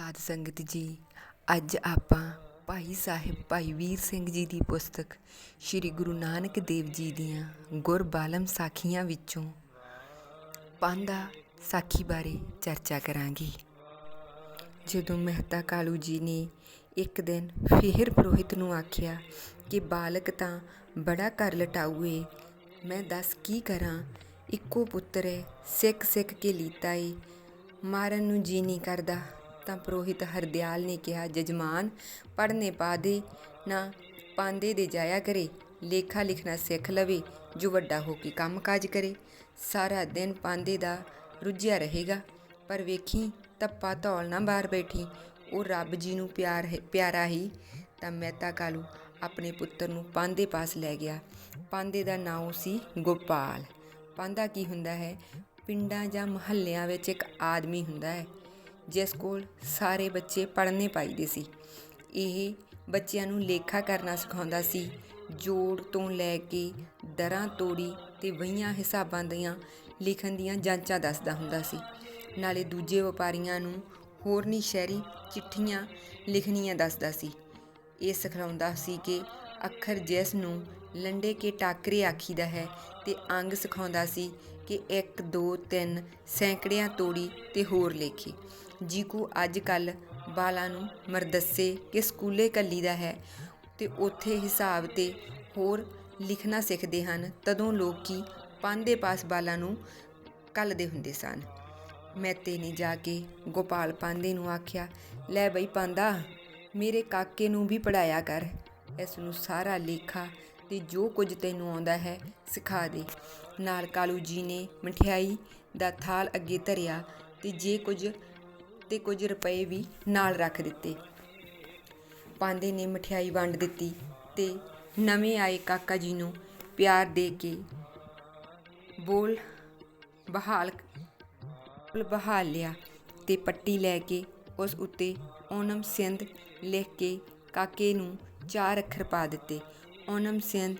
ਸਾਧ ਸੰਗਤ ਜੀ, ਅੱਜ ਆਪਾਂ ਭਾਈ ਸਾਹਿਬ, ਭਾਈ ਵੀਰ ਸਿੰਘ ਜੀ ਦੀ ਪੁਸਤਕ ਸ੍ਰੀ ਗੁਰੂ ਨਾਨਕ ਦੇਵ ਜੀ ਦੀਆਂ ਗੁਰਬਾਲਮ ਸਾਖੀਆਂ ਵਿੱਚੋਂ ਪਾਂਦਾ ਸਾਖੀ ਬਾਰੇ ਚਰਚਾ ਕਰਾਂਗੇ। ਜਦੋਂ ਮਹਿਤਾ ਕਾਲੂ ਜੀ ਨੇ ਇੱਕ ਦਿਨ ਫੇਰ ਪੁਰੋਹਿਤ ਨੂੰ ਆਖਿਆ ਕਿ ਬਾਲਕ ਤਾਂ ਬੜਾ ਕਰ ਲਟਾਊ ਏ ਮੈਂ ਦੱਸ ਕੀ ਕਰਾਂ? ਇੱਕੋ ਪੁੱਤਰ ਹੈ ਸਿੱਖ ਸਿੱਖ ਕੇ ਲੀਤਾ ਏ, ਮਾਰਨ ਨੂੰ ਜੀ ਨਹੀਂ ਕਰਦਾ। ਤਾਂ ਪ੍ਰੋਹਿਤ ਹਰਦਿਆਲ ਨੇ ਕਿਹਾ, ਜਜਮਾਨ, ਪੜ੍ਹਨੇ ਪਾ ਦੇ ਨਾ ਪਾਂਦੇ ਦੇ ਜਾਇਆ ਕਰੇ, ਲੇਖਾ ਲਿਖਣਾ ਸਿੱਖ ਲਵੇ, ਜੋ ਵੱਡਾ ਹੋ ਕੇ ਕੰਮ ਕਾਜ ਕਰੇ। ਸਾਰਾ ਦਿਨ ਪਾਂਦੇ ਦਾ ਰੁੱਝਿਆ ਰਹੇਗਾ, ਪਰ ਵੇਖੀ ਧੱਪਾ ਧੌਲ ਨਾ ਬਾਹਰ ਬੈਠੀ। ਉਹ ਰੱਬ ਜੀ ਨੂੰ ਪਿਆਰ ਹੈ, ਪਿਆਰਾ ਹੀ। ਤਾਂ ਮਹਿਤਾ ਕਾਲੂ ਆਪਣੇ ਪੁੱਤਰ ਨੂੰ ਪਾਂਦੇ ਪਾਸ ਲੈ ਗਿਆ। ਪਾਂਦੇ ਦਾ ਨਾਮ ਸੀ ਗੋਪਾਲ। ਪਾਂਦਾ ਕੀ ਹੁੰਦਾ ਹੈ? ਪਿੰਡਾਂ ਜਾਂ ਮੁਹੱਲਿਆਂ ਵਿੱਚ ਇੱਕ ਆਦਮੀ ਹੁੰਦਾ ਹੈ। ਜਿਸ ਕੋਲ ਸਾਰੇ ਬੱਚੇ ਪੜ੍ਹਨੇ ਪਾਈਦੇ ਸੀ। ਇਹ ਬੱਚਿਆਂ ਨੂੰ ਲੇਖਾ ਕਰਨਾ ਸਿਖਾਉਂਦਾ ਸੀ। ਜੋੜ ਤੋਂ ਲੈ ਕੇ ਦਰਾਂ ਤੋੜੀ ਤੇ ਵਹੀਆਂ ਹਿਸਾਬਾਂ ਦੀਆਂ ਲਿਖਣ ਦੀਆਂ ਜਾਂਚਾਂ ਦੱਸਦਾ ਹੁੰਦਾ ਸੀ। ਨਾਲੇ ਦੂਜੇ ਵਪਾਰੀਆਂ ਨੂੰ ਹੋਰਨੀ ਸ਼ਹਿਰੀ ਚਿੱਠੀਆਂ ਲਿਖਣੀਆਂ ਦੱਸਦਾ ਸੀ। ਇਹ ਸਿਖਾਉਂਦਾ ਸੀ ਕਿ ਅੱਖਰ ਜਿਸ ਨੂੰ ਲੰਡੇ ਕੇ ਟਾਕਰੇ ਆਖੀਦਾ ਹੈ ਤੇ ਅੰਗ ਸਿਖਾਉਂਦਾ ਸੀ ਕਿ 1 2 3 ਸੈਂਕੜਿਆਂ ਤੋੜੀ ਤੇ ਹੋਰ ਲੇਖੇ। ਜੀ ਕੋ ਅੱਜ ਕੱਲ ਬਾਲਾਂ ਨੂੰ ਮਰਦੱਸੇ ਕਿ ਸਕੂਲੇ ਕੱਲੀਦਾ ਹੈ ਤੇ ਉੱਥੇ ਹਿਸਾਬ ਤੇ ਹੋਰ ਲਿਖਣਾ ਸਿੱਖਦੇ ਹਨ, ਤਦੋਂ ਲੋਕੀ ਪਾਂਦੇ ਪਾਸ ਬਾਲਾਂ ਨੂੰ ਕੱਲਦੇ ਹੁੰਦੇ ਸਨ। ਮੈਤੇ ਨੇ ਜਾ ਕੇ ਗੋਪਾਲ ਪਾਂਦੇ ਨੂੰ ਆਖਿਆ, ਲੈ ਬਈ ਪਾਂਦਾ ਮੇਰੇ ਕਾਕੇ ਨੂੰ ਵੀ ਪੜਾਇਆ ਕਰ, ਇਸ ਨੂੰ ਸਾਰਾ ਲੇਖਾ ਤੇ ਜੋ ਕੁਝ ਤੈਨੂੰ ਆਉਂਦਾ ਹੈ ਸਿਖਾ ਦੇ। ਨਾਲ ਕਾਲੂ ਜੀ ਨੇ ਮਠਿਆਈ ਦਾ ਥਾਲ ਅੱਗੇ ਧਰਿਆ ਤੇ ਜੇ ਕੁਝ ਤੇ ਕੁਝ ਰੁਪਏ ਵੀ ਨਾਲ ਰੱਖ ਦਿੱਤੇ। ਪਾਂਦੇ ਨੇ ਮਠਿਆਈ ਵੰਡ ਦਿੱਤੀ ਤੇ ਨਵੇਂ ਆਏ ਕਾਕਾ ਜੀ ਨੂੰ ਪਿਆਰ ਦੇ ਕੇ ਬੋਲ ਬਹਾਲ ਬਹਾਲ ਲਿਆ ਤੇ ਪੱਟੀ ਲੈ ਕੇ ਉਸ ਉੱਤੇ ਓਨਮ ਸਿੰਧ ਲਿਖ ਕੇ ਕਾਕੇ ਨੂੰ ਚਾਰ ਅੱਖਰ ਪਾ ਦਿੱਤੇ। ਓਨਮ ਸਿੰਧ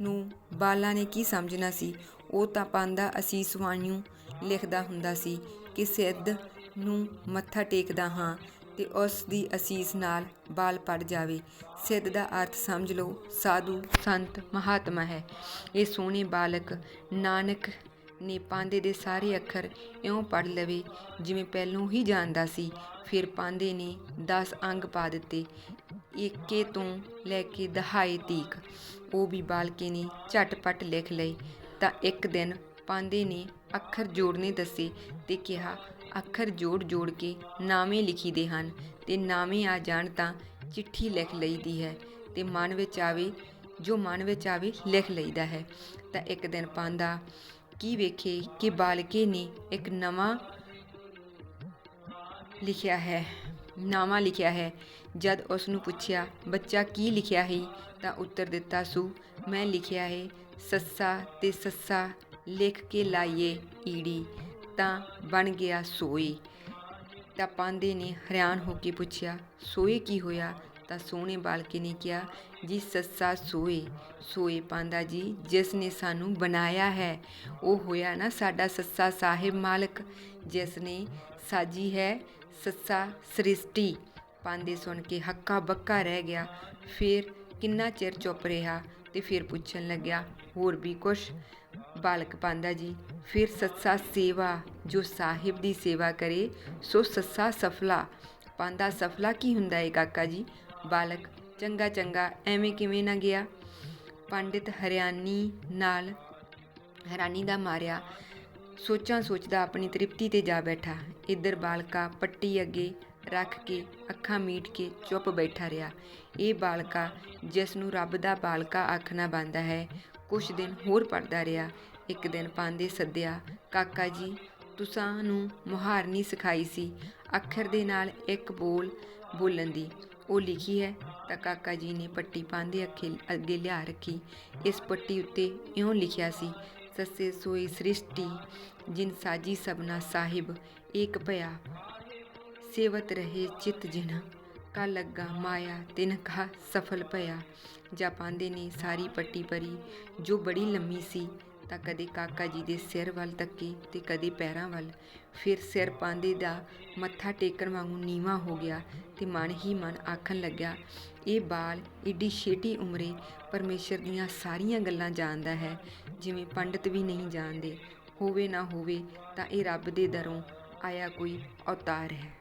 ਨੂੰ ਬਾਲਾ ਨੇ ਕੀ ਸਮਝਣਾ ਸੀ? ਉਹ ਤਾਂ ਪਾਂਦਾ ਅਸੀਸ ਵਾਣੀਓ ਲਿਖਦਾ ਹੁੰਦਾ ਸੀ ਕਿ ਸਿੱਧ ਨੂੰ ਮੱਥਾ ਟੇਕਦਾ ਹਾਂ ਤੇ ਉਸ ਦੀ ਅਸੀਸ ਨਾਲ ਬਾਲ ਪੜ ਜਾਵੇ। ਸਿੱਧ ਦਾ ਅਰਥ ਸਮਝ ਲਓ, ਸਾਧੂ, ਸੰਤ, ਮਹਾਤਮਾ ਹੈ। ਇਹ ਸੋਹਣੇ ਬਾਲਕ ਨਾਨਕ ਨੇ ਪਾਂਦੇ ਦੇ ਸਾਰੇ ਅੱਖਰ ਇਉਂ ਪੜ ਲਵੇ, ਜਿਵੇਂ ਪਹਿਲੋਂ ਹੀ ਜਾਣਦਾ ਸੀ, ਫਿਰ ਪਾਂਦੇ ਨੇ 10 ਅੰਗ ਪਾ ਦਿੱਤੇ, ਏਕੇ ਤੋਂ ਲੈ ਕੇ ਦਹਾਈ ਤੀਕ। ਉਹ ਵੀ ਬਾਲਕੇ ਨੇ ਝਟਪਟ ਲਿਖ ਲਈ ਤਾਂ ਇੱਕ ਦਿਨ ਪਾਂਦੇ ਨੇ ਅੱਖਰ ਜੋੜਨੇ ਦੱਸੇ ਤੇ ਕਿਹਾ ਅੱਖਰ ਜੋੜ ਜੋੜ ਕੇ ਨਾਵੇਂ ਲਿਖੀਦੇ ਹਨ ਤੇ ਨਾਵੇਂ ਆ ਜਾਣ ਤਾਂ ਚਿੱਠੀ ਲਿਖ ਲਈਦੀ ਹੈ ਤੇ ਮਨ ਵਿੱਚ ਆਵੇ, ਜੋ ਮਨ ਵਿੱਚ ਆਵੇ ਲਿਖ ਲਈਦਾ ਹੈ। ਤਾਂ ਇੱਕ ਦਿਨ ਪਾਂਦਾ, ਕੀ ਵੇਖੇ ਕਿ ਬਾਲਕੇ ਨੇ ਇੱਕ ਨਵਾਂ ਲਿਖਿਆ ਹੈ, ਨਾਵਾਂ ਲਿਖਿਆ ਹੈ। ਜਦ ਉਸ ਨੂੰ ਪੁੱਛਿਆ, ਬੱਚਾ ਕੀ ਲਿਖਿਆ ਹੈ ਤਾਂ ਉੱਤਰ ਦਿੱਤਾ, ਸੂ, ਮੈਂ ਲਿਖਿਆ ਹੈ, ਸੱਸਾ ਤੇ ਸੱਸਾ ਲਿਖ ਕੇ ਲਾਈਏ ਈੜੀ। ਤਾਂ ਬਣ ਗਿਆ ਸੋਈ। ਤਾਂ ਪਾਂਦੇ ਨੇ ਹੈਰਾਨ ਹੋ ਕੇ ਪੁੱਛਿਆ ਸੋਏ ਕੀ ਹੋਇਆ? ਤਾਂ ਸੋਹਣੇ ਬਾਲਕੇ ਨੇ ਕਿਹਾ, ਜੀ ਸੱਸਾ ਸੋਏ ਸੋਏ ਪਾਂਦਾ ਜੀ, ਜਿਸ ਨੇ ਸਾਨੂੰ ਬਣਾਇਆ ਹੈ, ਉਹ ਹੋਇਆ ਨਾ ਸਾਡਾ ਸੱਸਾ ਸਾਹਿਬ ਮਾਲਕ, ਜਿਸ ਨੇ ਸਾਜੀ ਹੈ ਸੱਸਾ ਸ੍ਰਿਸ਼ਟੀ। ਪਾਂਦੇ ਸੁਣ ਕੇ ਹੱਕਾ ਬੱਕਾ ਰਹਿ ਗਿਆ। ਫਿਰ ਕਿੰਨਾ ਚਿਰ ਚੁੱਪ ਰਿਹਾ ਤੇ ਫਿਰ ਪੁੱਛਣ ਲੱਗਿਆ, ਹੋਰ ਵੀ ਕੁਛ? ਬਾਲਕ ਪਾਂਦਾ ਜੀ। ਫਿਰ ਸੱਸਾ ਸੇਵਾ, ਜੋ ਸਾਹਿਬ ਦੀ ਸੇਵਾ ਕਰੇ, ਸੋ ਸੱਸਾ ਸਫਲਾ। ਪਾਂਦਾ ਸਫਲਾ ਕੀ ਹੁੰਦਾ ਏ ਕਾਕਾ ਜੀ? ਬਾਲਕ, ਚੰਗਾ ਚੰਗਾ, ਐਵੇਂ ਕਿਵੇਂ ਨਾ ਗਿਆ? ਪੰਡਿਤ ਹਰਿਆਣੀ ਨਾਲ ਹੈਰਾਨੀ ਦਾ ਮਾਰਿਆ। ਸੋਚਾਂ ਸੋਚਦਾ ਆਪਣੀ ਤ੍ਰਿਪਤੀ ਤੇ ਜਾ ਬੈਠਾ। ਇੱਧਰ ਬਾਲਕਾ ਪੱਟੀ ਅੱਗੇ ਰੱਖ ਕੇ, ਅੱਖਾਂ ਮੀਟ ਕੇ ਚੁੱਪ ਬੈਠਾ ਰਿਹਾ। ਇਹ ਬਾਲਕਾ, ਜਿਸ ਨੂੰ ਰੱਬ ਦਾ ਬਾਲਕਾ ਆਖਣਾ ਬੰਦਾ ਹੈ, ਕੁਛ ਦਿਨ ਹੋਰ ਪੜਦਾ ਰਿਹਾ। ਇੱਕ ਦਿਨ ਪਾਂਦੇ ਸੱਦਿਆ, ਕਾਕਾ ਜੀ, ਤੁਸਾਂ ਨੂੰ ਮੁਹਾਰਨੀ ਸਿਖਾਈ ਸੀ। ਅੱਖਰ ਦੇ ਨਾਲ ਇੱਕ ਬੋਲ ਬੋਲਣ ਦੀ। ਉਹ ਲਿਖੀ ਹੈ, ਤਾਂ ਕਾਕਾ ਜੀ ਨੇ ਪੱਟੀ ਪਾਂਦੇ ਅੱਖੇ ਅੱਗੇ ਲਿਆ ਰੱਖੀ। ਇਸ ਪੱਟੀ ਉੱਤੇ ਇਉਂ ਲਿਖਿਆ ਸੀ, ਸੱਸੇ ਸੋਈ ਸ੍ਰਿਸ਼ਟੀ, ਜਿਨ ਸਾਜੀ ਸਬਨਾ ਸਾਹਿਬ, ਏਕ ਭਇਆ, ਸੇਵਤ ਰਹੇ ਚਿਤ ਜਿਨ। ਕਾ ਲੱਗਾ ਮਾਇਆ, ਤਿਨ ਕਾ ਸਫਲ ਭਇਆ। ਜਾ ਪਾਂਦੇ ਨੇ ਸਾਰੀ ਪੱਟੀ ਭਰੀ, ਜੋ ਬੜੀ ਲੰਮੀ ਸੀ। ਤਾਂ ਕਦੇ ਕਾਕਾ ਜੀ ਦੇ ਸਿਰ ਵੱਲ ਤੱਕੀ ਤੇ ਕਦੇ ਪੈਰਾਂ ਵੱਲ। ਫਿਰ ਸਿਰ ਪਾਂਦੇ ਦਾ ਮੱਥਾ ਟੇਕਣ ਵਾਂਗੂ ਨੀਵਾ ਹੋ ਗਿਆ ਤੇ ਮਨ ਹੀ ਮਨ ਆਖਣ ਲੱਗਿਆ, ਇਹ ਬਾਲ ਏਡੀ ਛੇਟੀ ਉਮਰੇ ਪਰਮੇਸ਼ਰ ਦੀਆਂ ਸਾਰੀਆਂ ਗੱਲਾਂ ਜਾਣਦਾ ਹੈ, ਜਿਵੇਂ ਪੰਡਤ ਵੀ ਨਹੀਂ ਜਾਣਦੇ। ਹੋਵੇ ਨਾ ਹੋਵੇ ਤਾਂ ਇਹ ਰੱਬ ਦੇ ਦਰੋਂ ਆਇਆ ਕੋਈ ਅਵਤਾਰ ਹੈ।